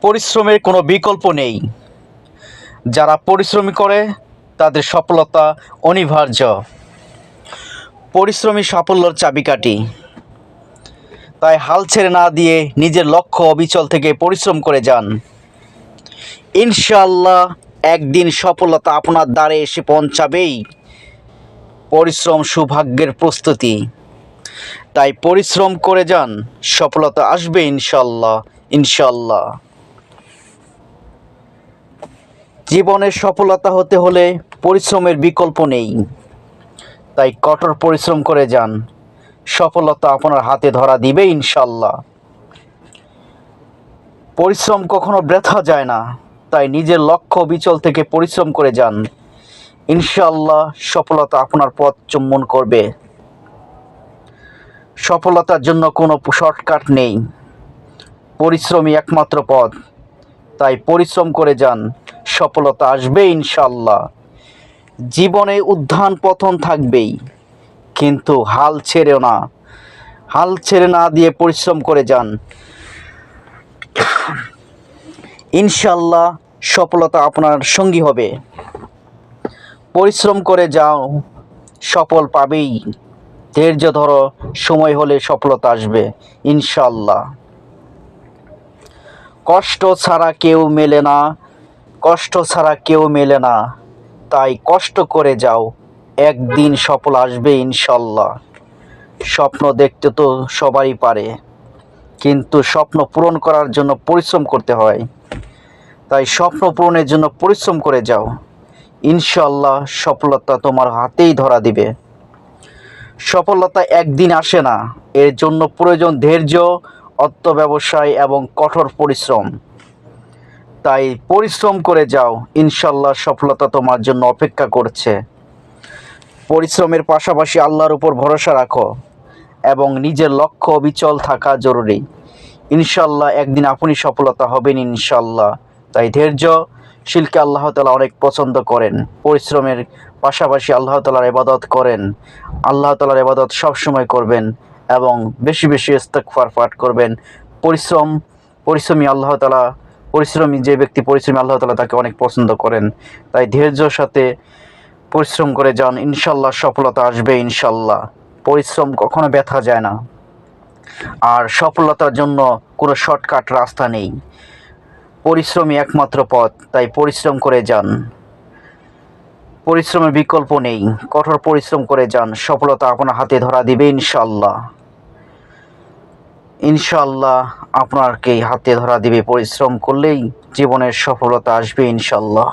পরিশ্রমের কোনো বিকল্প নেই। যারা পরিশ্রমী করে, তাদের সফলতা অনিবার্য। পরিশ্রমী সাফল্যর চাবিকাঠি। তাই হাল ছেড়ে না দিয়ে নিজের লক্ষ্য অবিচল থেকে পরিশ্রম করে যান। ইনশাল্লাহ একদিন সফলতা আপনার দ্বারে এসে পৌঁছাবেই। পরিশ্রম সৌভাগ্যের প্রস্তুতি। তাই পরিশ্রম করে যান, সফলতা আসবে ইনশাল্লাহ ইনশাল্লাহ জীবনের সফলতা হতে হলে পরিশ্রমের বিকল্প নেই। তাই কঠোর পরিশ্রম করে যান। সফলতা আপনার হাতে ধরা দিবে ইনশাল্লাহ পরিশ্রম কখনো ব্যথা যায় না। তাই নিজের লক্ষ্য বিচল থেকে পরিশ্রম করে যান। ইনশাল্লাহ সফলতা আপনার পথ চুম্বন করবে। সফলতার জন্য কোনো শর্টকাট নেই। পরিশ্রমই একমাত্র পথ। তাই পরিশ্রম করে যান। সফলতা আসবে ইনশাল্লাহ জীবনে উত্থান পতন থাকবেই, কিন্তু হাল ছেড়েও না। হাল ছেড়ে না দিয়ে পরিশ্রম করে যান। ইনশাল্লাহ সফলতা আপনার সঙ্গী হবে। পরিশ্রম করে যাও, সফল পাবেই। ধৈর্য ধরো, সময় হলে সফলতা আসবে ইনশাল্লাহ কষ্ট ছাড়া কেউ মেলে না। কষ্ট ছাড়া কেউ মেলে না। তাই কষ্ট করে যাও। একদিন সফল আসবে ইনশাল্লাহ। স্বপ্ন দেখতে তো সবাই পারে। কিন্তু স্বপ্ন পূরণ করার জন্য পরিশ্রম করতে হয়। তাই স্বপ্ন পূরণের জন্য পরিশ্রম করে যাও। ইনশাল্লাহ সফলতা তোমার হাতেই ধরা দিবে। সফলতা একদিন আসে না। এর জন্য প্রয়োজন ধৈর্য, অর্থ ব্যবসায় এবং কঠোর পরিশ্রম। তাই পরিশ্রম করে যাও। ইনশাল্লাহ সফলতা তোমার জন্য অপেক্ষা করছে। পরিশ্রমের পাশাপাশি আল্লাহর উপর ভরসা রাখো এবং নিজের লক্ষ্য অবিচল থাকা জরুরি। ইনশাল্লাহ একদিন আপনি সফলতা হবেন ইনশাল্লাহ তাই ধৈর্য, শিলকে আল্লাহ তালা অনেক পছন্দ করেন। পরিশ্রমের পাশাপাশি আল্লাহ তালার এবাদত করেন। আল্লাহ তালার এবাদত সবসময় করবেন এবং বেশি বেশি ইস্তেকফার পাঠ করবেন। পরিশ্রম, পরিশ্রমী আল্লাহ তালা পরিশ্রমী, যে ব্যক্তি পরিশ্রমী, আল্লাহ তালা তাকে অনেক পছন্দ করেন। তাই ধৈর্যর সাথে পরিশ্রম করে যান ইনশাল্লাহ সফলতা আসবে ইনশাল্লাহ পরিশ্রম কখনো ব্যথা যায় না। আর সফলতার জন্য কোনো শর্টকাট রাস্তা নেই। পরিশ্রমই একমাত্র পথ, তাই পরিশ্রম করে যান। পরিশ্রমের বিকল্প নেই। কঠোর পরিশ্রম করে যান, সফলতা আপনার হাতে ধরা দিবে ইনশাল্লাহ ইনশাল্লাহ আপনারকেই হাতে ধরা দিবে পরিশ্রম করলেই জীবনের সফলতা আসবে ইনশাল্লাহ